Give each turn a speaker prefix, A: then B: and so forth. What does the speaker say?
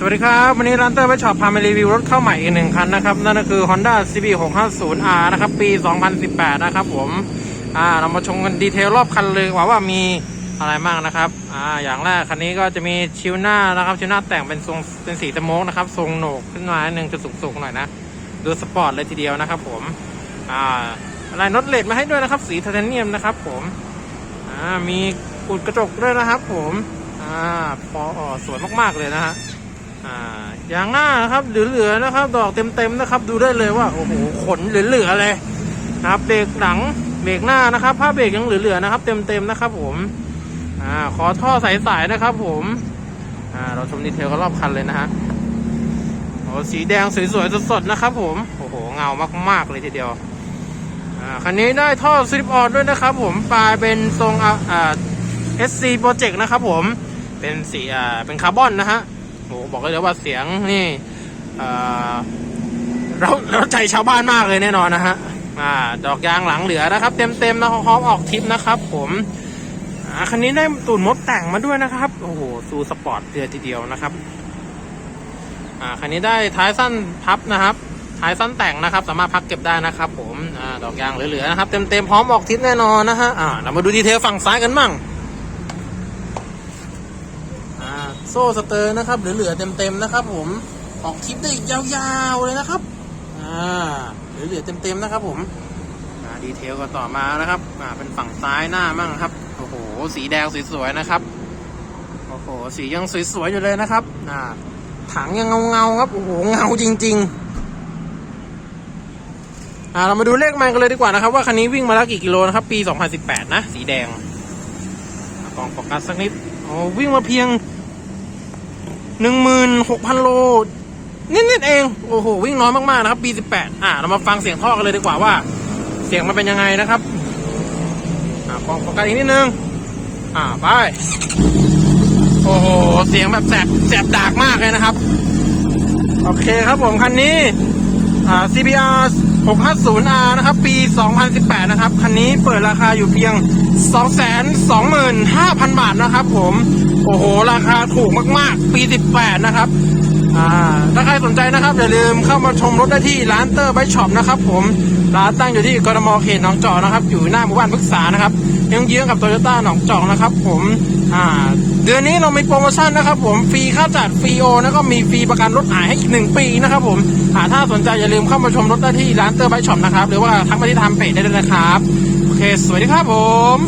A: สวัสดีครับ วันนี้ร้านเตอร์ไปช็อปพามารีวิวรถเข้าใหม่อีกหนึ่งคันนะครับ นั่นก็คือ Honda CB 650R นะครับ ปี 2018 นะครับผมอ่าเรามาชมกันดีเทลรอบคันเลยว่าว่ามีอะไรบ้างนะครับอ่าอย่างแรกคันนี้ก็จะมีชิวหน้านะครับ ชิวหน้าแต่งเป็นทรงเป็นสีสโมกนะครับ ทรงโหนกขึ้นมาหนึ่งจะสูงๆหน่อยนะ ดูสปอร์ตเลยทีเดียวนะครับผมอ่าอะไรน็อตเลดมาให้ด้วยนะครับ สีไทเทเนียมนะครับ ผมอ่ามีอุดกระจกด้วยนะครับ ผมอ่าพออสวยมากๆเลยนะฮะ อ่าอย่างหน้านะครับเหลือๆนะครับ ดอกเต็มๆนะครับ ดูได้เลยว่าโอ้โหขนเหลือๆเลยนะครับเบรกหลังเบรกหน้านะครับผ้าเบรกยังเหลือๆนะครับ เต็มๆนะครับ ผมอ่าขอท่อใสๆนะครับ ผมอ่าเราชมดีเทลกันรอบคันเลยนะฮะโอ้สีแดงสวยๆสดๆนะครับ ผมโอ้โหเงามากๆเลยทีเดียวอ่าคันนี้ได้ท่อสลิปออนด้วยนะครับ ผมปลายเป็นทรงอ่าอ่า SC Project นะครับ ผมเป็นสีอ่าเป็นคาร์บอนนะฮะ โอ้โหบอกเลยว่าเสียงนี่เราเราใจชาวบ้านมากเลยแน่นอนนะฮะอ่าดอกยางหลังเหลือนะครับ เต็มเต็มๆนะพร้อมออกทิปนะครับ ผมอ่าคันนี้ได้ตูนมดแต่งมาด้วยนะครับโอ้โหซูสปอร์ตเดือทีเดียวนะครับอ่าคันนี้ได้ท้ายสั้นพับนะครับ ท้ายสั้นแต่งนะครับ สามารถพักเก็บได้นะครับ ผมอ่าดอกยางเหลือๆนะครับเต็มเต็มๆพร้อมออกทิปแน่นอนนะฮะอ่าเรามาดูดีเทลฝั่งซ้ายกันมั่ง อ่า โซ่สเตอร์นะครับเหลือๆเต็มๆนะครับ ผมออกคลิปได้ยาวๆเลยนะครับอ่าเหลือๆเต็มๆนะครับ ผมอ่าดีเทลกันต่อมานะครับอ่าเป็นฝั่งซ้ายหน้ามั่งครับโอ้โหสีแดงสวยๆนะครับโอ้โหสียังสวยๆอยู่เลยนะครับอ่าถังยังเงาๆครับโอ้โหเงาจริง ๆ อ่าเรามาดูเลขไมล์กันเลยดีกว่านะครับ ว่าคันนี้วิ่งมาแล้วกี่กิโลนะครับ ปี 2018 นะ สีแดงอ่ากองโฟกัสสักนิดโอ้วิ่งมาเพียง หนึ่งหมื่นหกพันโลนิดๆเอง โอ้โห วิ่งน้อยมากๆนะครับปีสิบแปดอ่าเรามาฟังเสียงท่อกันเลยดีกว่าว่า เสียงมันเป็นยังไงนะครับ อ่ากองกัสอีกนิดนึง อ่าไป โอ้โห เสียงแบบแสบแสบดากมากเลยนะครับ โอเคครับผมคันนี้ อ่า CBR 650R นะครับ ปี 2018 นะครับ คันนี้เปิดราคาอยู่เพียง 225,000 บาทนะครับผม โอ้โห ราคาถูกมาก ๆ ปี 18 นะครับ อ่าถ้าใครสนใจนะครับอย่าลืมเข้ามาชมรถได้ที่ร้านเตอร์ไบช็อปนะครับผมร้านตั้งอยู่ที่กรมเขตหนองจอกนะครับ อยู่หน้าหมู่บ้านพฤกษานะครับเยื้องๆกับโตโยต้าหนองจอกนะครับ ผมอ่าเดือนนี้เรามีโปรโมชั่นนะครับ ผมฟรีค่าจัดฟรีโอแล้วก็มีฟรีประกันรถหายให้อีกหนึ่งปีนะครับ ผมอ่าถ้าสนใจอย่าลืมเข้ามาชมรถได้ที่ร้านเตอร์ไบช็อปนะครับหรือว่าทักมาที่ทางเพจได้เลยนะครับโอเค สวัสดีครับผม